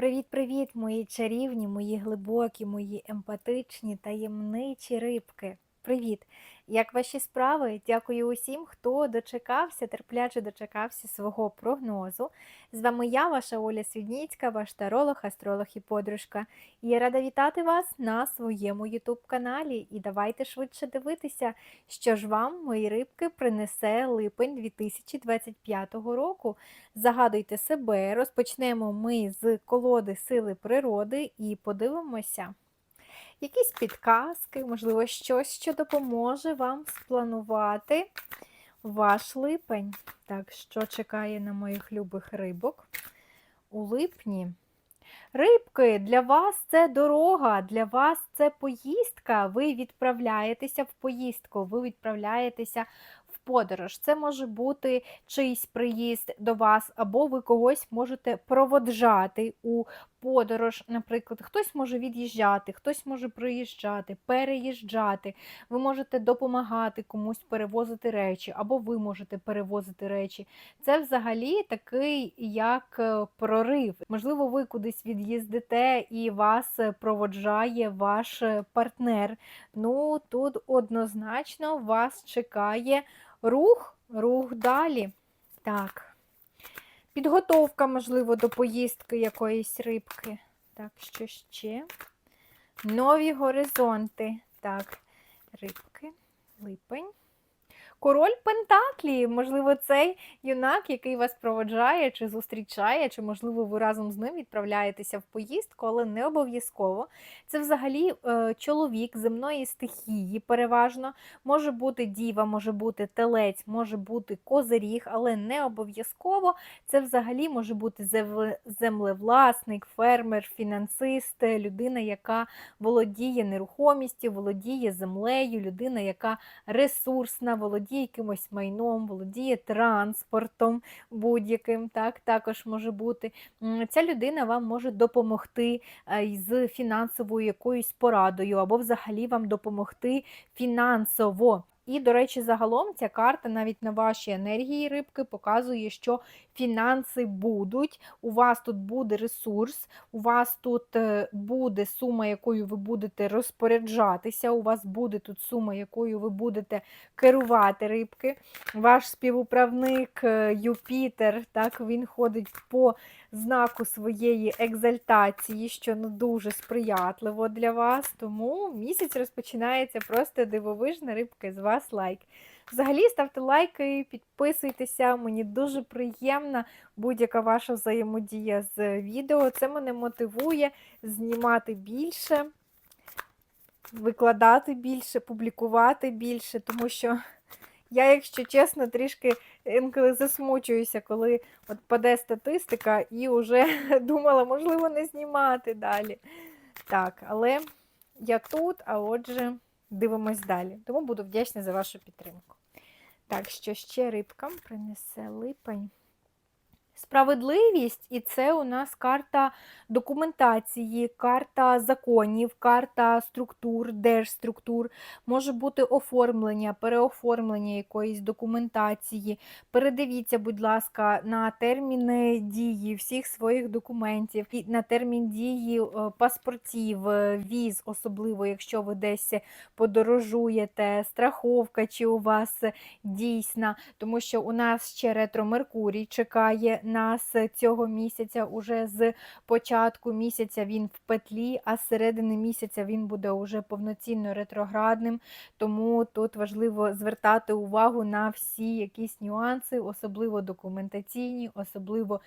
Привіт-привіт, мої чарівні, мої глибокі, мої емпатичні, таємничі рибки. Привіт! Як ваші справи? Дякую усім, хто дочекався, терпляче дочекався свого прогнозу. З вами я, ваша Оля Свідніцька, ваш таролог, астролог і подружка. І я рада вітати вас на своєму ютуб-каналі. І давайте швидше дивитися, що ж вам, мої рибки, принесе липень 2025 року. Загадуйте себе, розпочнемо ми з колоди сили природи і подивимося. Якісь підказки, можливо, щось, що допоможе вам спланувати ваш липень. Так, що чекає на моїх любих рибок у липні? Рибки, для вас це дорога, для вас це поїздка. Ви відправляєтеся в поїздку, ви відправляєтеся в подорож. Це може бути чийсь приїзд до вас, або ви когось можете проводжати у подорож, наприклад, хтось може від'їжджати, хтось може приїжджати, переїжджати. Ви можете допомагати комусь перевозити речі, або ви можете перевозити речі. Це взагалі такий як е, прорив. Можливо, ви кудись від'їздите і вас е, проводжає ваш е, партнер. Ну, тут однозначно вас чекає рух, рух далі. Так. Підготовка, можливо, до поїздки якоїсь рибки. Так, що ще? Нові горизонти. Так, рибки, липень. Король Пентаклі, можливо, цей юнак, який вас проводжає, чи зустрічає, чи, можливо, ви разом з ним відправляєтеся в поїздку, але не обов'язково. Це взагалі е, чоловік земної стихії, переважно. Може бути діва, може бути телець, може бути козиріг, але не обов'язково. Це взагалі може бути землевласник, фермер, фінансист, людина, яка володіє нерухомістю, володіє землею, людина, яка ресурсна, володіє володіє якимось майном, володіє транспортом будь-яким, так, також може бути. Ця людина вам може допомогти е, з фінансовою якоюсь порадою, або взагалі вам допомогти фінансово. І, до речі, загалом ця карта навіть на вашій енергії рибки показує, що фінанси будуть, у вас тут буде ресурс, у вас тут е, буде сума, якою ви будете розпоряджатися, у вас буде тут сума, якою ви будете керувати рибки. Ваш співуправник е, Юпітер, так, він ходить по знаку своєї екзальтації, що ну, дуже сприятливо для вас. Тому місяць розпочинається просто дивовижна рибка з вас лайк. Взагалі, ставте лайки, підписуйтеся, мені дуже приємна будь-яка ваша взаємодія з відео. Це мене мотивує знімати більше, викладати більше, публікувати більше, тому що я, якщо чесно, трішки інколи засмучуюся, коли от паде статистика, і вже думала, можливо, не знімати далі. Так, але я тут, а отже, дивимось далі. Тому буду вдячна за вашу підтримку. Так, що ще рибкам принесе липень. Справедливість, і це у нас карта документації, карта законів, карта структур, держструктур, може бути оформлення, переоформлення якоїсь документації. Передивіться, будь ласка, на терміни дії всіх своїх документів, на термін дії е, паспортів, е, віз, особливо, якщо ви десь подорожуєте, страховка, чи у вас дійсна, тому що у нас ще ретро Меркурій чекає нас цього місяця, уже з початку місяця він в петлі, а з середини місяця він буде уже повноцінно ретроградним. Тому тут важливо звертати увагу на всі якісь нюанси, особливо документаційні, особливо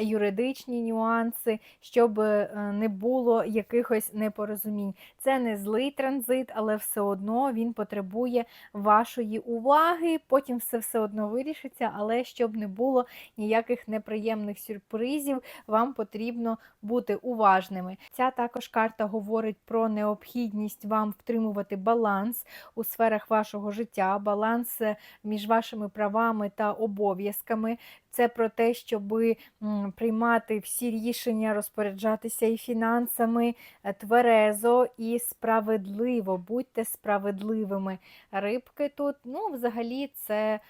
юридичні нюанси, щоб е, не було якихось непорозумінь. Це не злий транзит, але все одно він потребує вашої уваги. Потім все все одно вирішиться, але щоб не було ніяких непорозумінь неприємних сюрпризів, вам потрібно бути уважними. Ця також карта говорить про необхідність вам втримувати баланс у сферах вашого життя, баланс е, між вашими правами та обов'язками. Це про те, щоб приймати всі рішення, розпоряджатися і фінансами е, тверезо і справедливо. Будьте справедливими. Рибки тут, ну, взагалі, це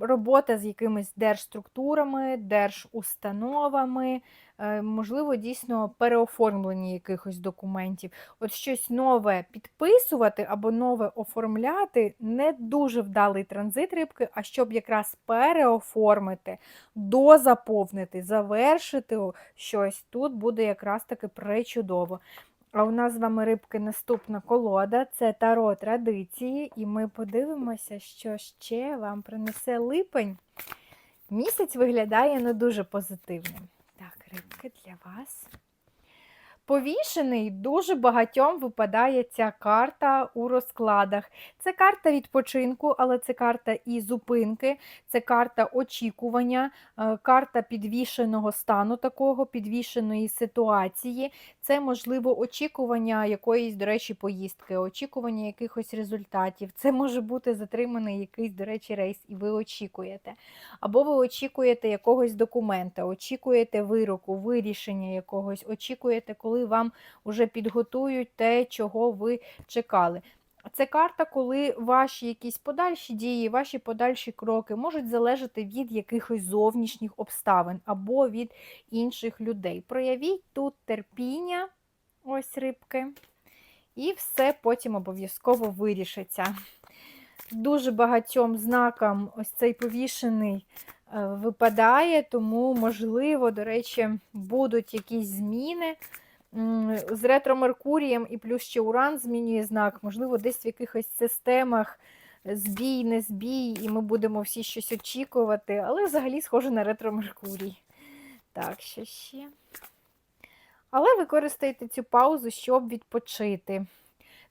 робота з якимись держструктурами, держустановами, е, можливо, дійсно переоформлення якихось документів. От щось нове підписувати або нове оформляти не дуже вдалий транзит рибки, а щоб якраз переоформити, дозаповнити, завершити щось, тут буде якраз таки пречудово. А у нас з вами рибки наступна колода це таро традиції, і ми подивимося, що ще вам принесе липень. Місяць виглядає не дуже позитивним. Так, рибки для вас. Повішений дуже багатьом випадає ця карта у розкладах. Це карта відпочинку, але це карта і зупинки, це карта очікування, е, карта підвішеного стану, такого підвішеної ситуації. Це, можливо, очікування якоїсь, до речі, поїздки, очікування якихось результатів. Це може бути затриманий якийсь, до речі, рейс, і ви очікуєте. Або ви очікуєте якогось документа, очікуєте вироку, вирішення якогось, очікуєте, коли вам вже підготують те, чого ви чекали. Це карта, коли ваші якісь подальші дії, ваші подальші кроки можуть залежати від якихось зовнішніх обставин або від інших людей. Проявіть тут терпіння, ось рибки, і все потім обов'язково вирішиться. Дуже багатьом знакам ось цей повішений е, випадає, тому, можливо, до речі, будуть якісь зміни. З ретро Меркурієм і плюс ще Уран змінює знак, можливо, десь в якихось системах збій, не збій, і ми будемо всі щось очікувати, але взагалі схоже на ретро Меркурій. Так, що ще? Але використайте цю паузу, щоб відпочити.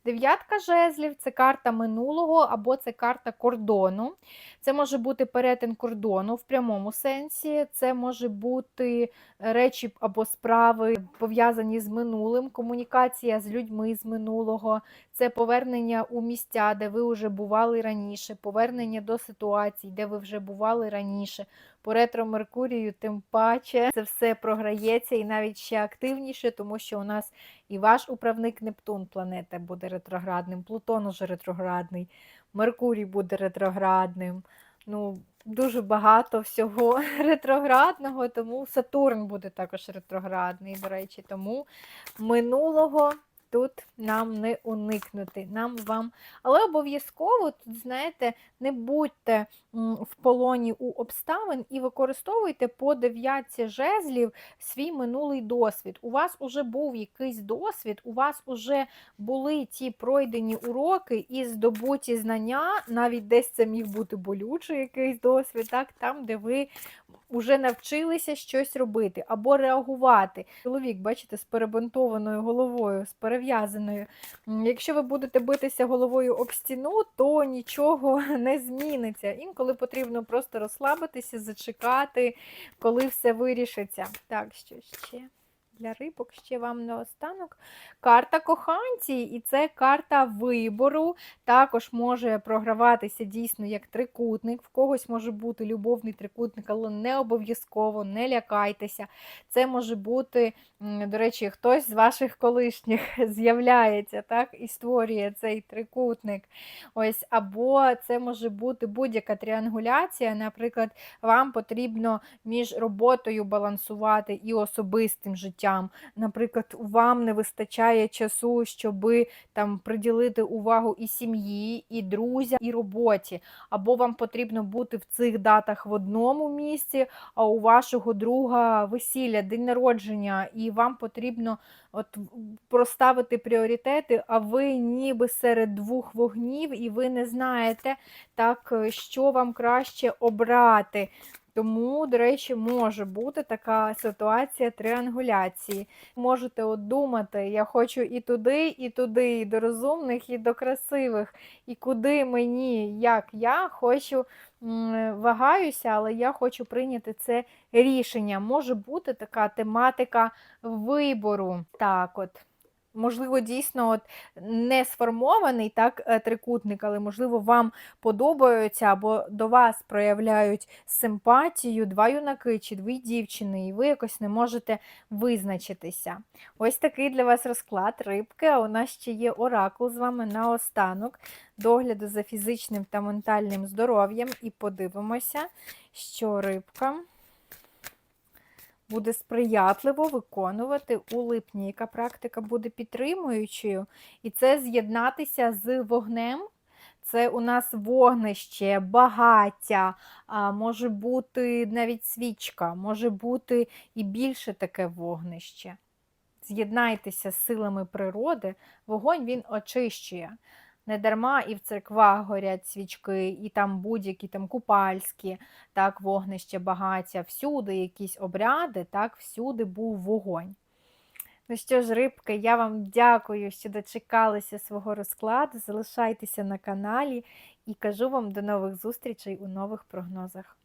Дев'ятка жезлів це карта минулого або це карта кордону. Це може бути перетин кордону в прямому сенсі, це може бути речі або справи пов'язані з минулим, комунікація з людьми з минулого, це повернення у місця, де ви вже бували раніше, повернення до ситуацій, де ви вже бували раніше. По ретро Меркурію, тим паче це все програється і навіть ще активніше, тому що у нас і ваш управник Нептун, планета, буде ретроградним, Плутон уже ретроградний, Меркурій буде ретроградним. Ну, Дуже багато всього ретроградного, тому Сатурн буде також ретроградний, до речі, тому минулого тут нам не уникнути. Нам вам. Але обов'язково тут, знаєте, не будьте в полоні у обставин і використовуйте по дев'ятці жезлів свій минулий досвід. У вас уже був якийсь досвід, у вас вже були ті пройдені уроки і здобуті знання, навіть десь це міг бути болючий якийсь досвід, так, там, де ви вже навчилися щось робити або реагувати. Чоловік, бачите, з перебинтованою головою, з перев'язаною. Якщо ви будете битися головою об стіну, то нічого не зміниться. Інколи потрібно просто розслабитися, зачекати, коли все вирішиться. Так, що ще? Для рибок ще вам наостанок. Карта коханці, і це карта вибору. Також може програватися дійсно як трикутник. В когось може бути любовний трикутник, але не обов'язково, не лякайтеся. Це може бути, до речі, хтось з ваших колишніх з'являється так, і створює цей трикутник. Ось, Або це може бути будь-яка тріангуляція. Наприклад, вам потрібно між роботою балансувати і особистим життям життям. Наприклад, вам не вистачає часу, щоб там приділити увагу і сім'ї, і друзям, і роботі. Або вам потрібно бути в цих датах в одному місці, а у вашого друга весілля, день народження, і вам потрібно от проставити пріоритети, а ви ніби серед двох вогнів, і ви не знаєте, так, що вам краще обрати. Тому, до речі, може бути така ситуація триангуляції. Можете от думати, я хочу і туди, і туди, і до розумних, і до красивих, і куди мені, як я хочу, вагаюся, але я хочу прийняти це рішення. Може бути така тематика вибору. Так от. Можливо, дійсно от не сформований так е, трикутник, але можливо вам подобаються або до вас проявляють симпатію два юнаки чи дві дівчини, і ви якось не можете визначитися. Ось такий для вас розклад рибки. А у нас ще є оракул з вами наостанок догляду за фізичним та ментальним здоров'ям. І подивимося, що рибка буде сприятливо виконувати у липні, яка практика буде підтримуючою, і це з'єднатися з вогнем. Це у нас вогнище, багаття, може бути навіть свічка, може бути і більше таке вогнище. З'єднайтеся з силами природи, вогонь він очищує. Недарма і в церквах горять свічки, і там будь-які там купальські, так, вогнище багаття, всюди якісь обряди, так, всюди був вогонь. Ну що ж, рибки, я вам дякую, що дочекалися свого розкладу. Залишайтеся на каналі і кажу вам до нових зустрічей у нових прогнозах.